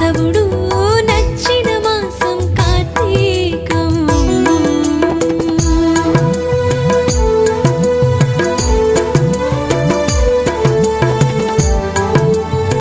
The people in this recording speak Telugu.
కేశవుడు